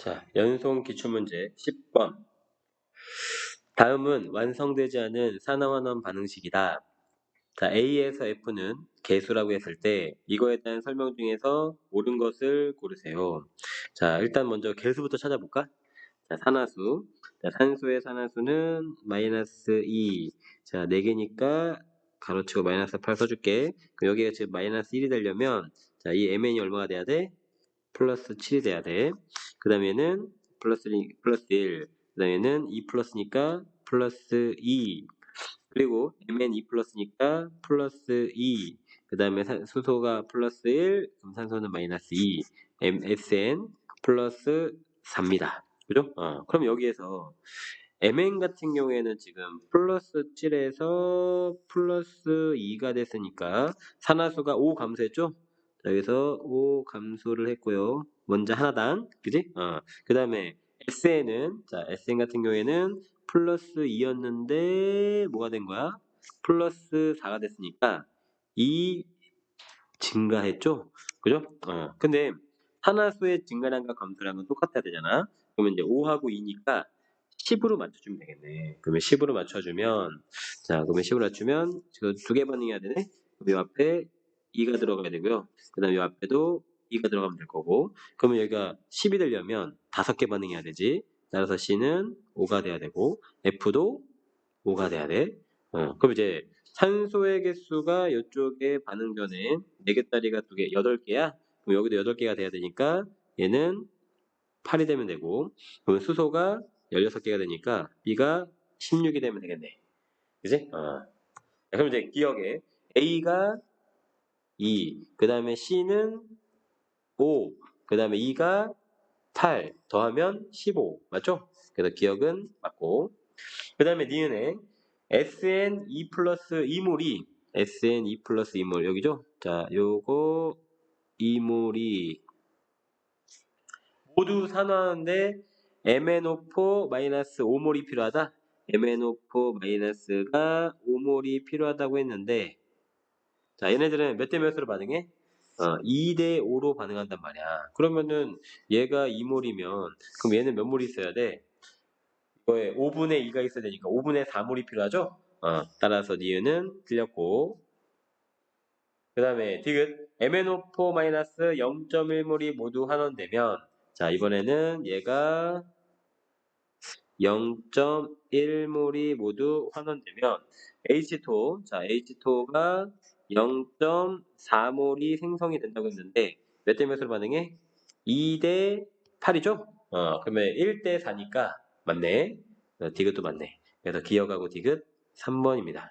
자, 연속 기출문제 10번. 다음은 완성되지 않은 산화환원 반응식이다. 자, A에서 F는 개수라고 했을 때 이거에 대한 설명 중에서 옳은 것을 고르세요. 자, 일단 먼저 개수부터 찾아볼까? 자, 산화수. 자, 산소의 산화수는 마이너스 2. 자, 4개니까 가로치고 마이너스 8 써줄게. 그럼 여기가 지금 마이너스 1이 되려면 자, 이 MN이 얼마가 돼야 돼? 플러스 7이 돼야 돼. 그 다음에는 플러스, 플러스 1. 그 다음에는 2 플러스니까 플러스 2. 그리고 mn 2 플러스니까 플러스 2. 그 다음에 수소가 플러스 1, 그럼 산소는 마이너스 2. msn 플러스 4입니다. 그죠? 어, 그럼 여기에서 mn 같은 경우에는 지금 플러스 7에서 플러스 2가 됐으니까 산화수가 5 감소했죠? 자, 여기서 5 감소를 했고요. 먼저 하나당, 그지? 어, 그 다음에 SN은, 자, SN 같은 경우에는 플러스 2였는데, 뭐가 된 거야? 플러스 4가 됐으니까, 2 증가했죠? 그죠? 어, 근데, 하나수의 증가량과 감소량은 똑같아야 되잖아? 그러면 이제 5하고 2니까, 10으로 맞춰주면 되겠네. 그러면 10으로 맞춰주면, 자, 그러면 10으로 맞추면, 지금 두 개 반응해야 되네? 그럼 이 앞에 2가 들어가야 되고요. 그 다음에 이 앞에도 2가 들어가면 될 거고. 그러면 여기가 10이 되려면 5개 반응해야 되지. 따라서 C는 5가 돼야 되고, F도 5가 돼야 돼. 어, 그럼 이제 산소의 개수가 이쪽에 반응 전에 4개짜리가 2개, 8개야. 그럼 여기도 8개가 돼야 되니까 얘는 8이 되면 되고, 그러면 수소가 16개가 되니까 B가 16이 되면 되겠네. 그지? 어. 그럼 이제 기억에 A가 2, 그 다음에 C는 5, 그 다음에 2가 8, 더하면 15. 맞죠? 그래서 기억은 맞고. 그 다음에 니은에 SN 2 플러스 2몰이 SN 2 플러스 2몰 여기죠? 자, 요거 2몰이 모두 산화하는데 MnO4 마이너스 5몰이 필요하다. MnO4 마이너스가 5몰이 필요하다고 했는데 자, 얘네들은 몇 대 몇으로 반응해? 어, 2대 5로 반응한단 말이야. 그러면은 얘가 2몰이면 그럼 얘는 몇 몰이 있어야 돼? 이거에 5분의 2가 있어야 되니까 5분의 4몰이 필요하죠? 어, 따라서 니은은 틀렸고 그 다음에 디귿 MnO4 0.1몰이 모두 환원되면 자 이번에는 얘가 0.1몰이 모두 환원되면 H2 자 H2가 0.4몰이 생성이 된다고 했는데 몇 대 몇으로 반응해? 2대 8이죠? 어, 그러면 1대 4니까 맞네. 어, 디귿도 맞네. 그래서 기억하고 디귿 3번입니다.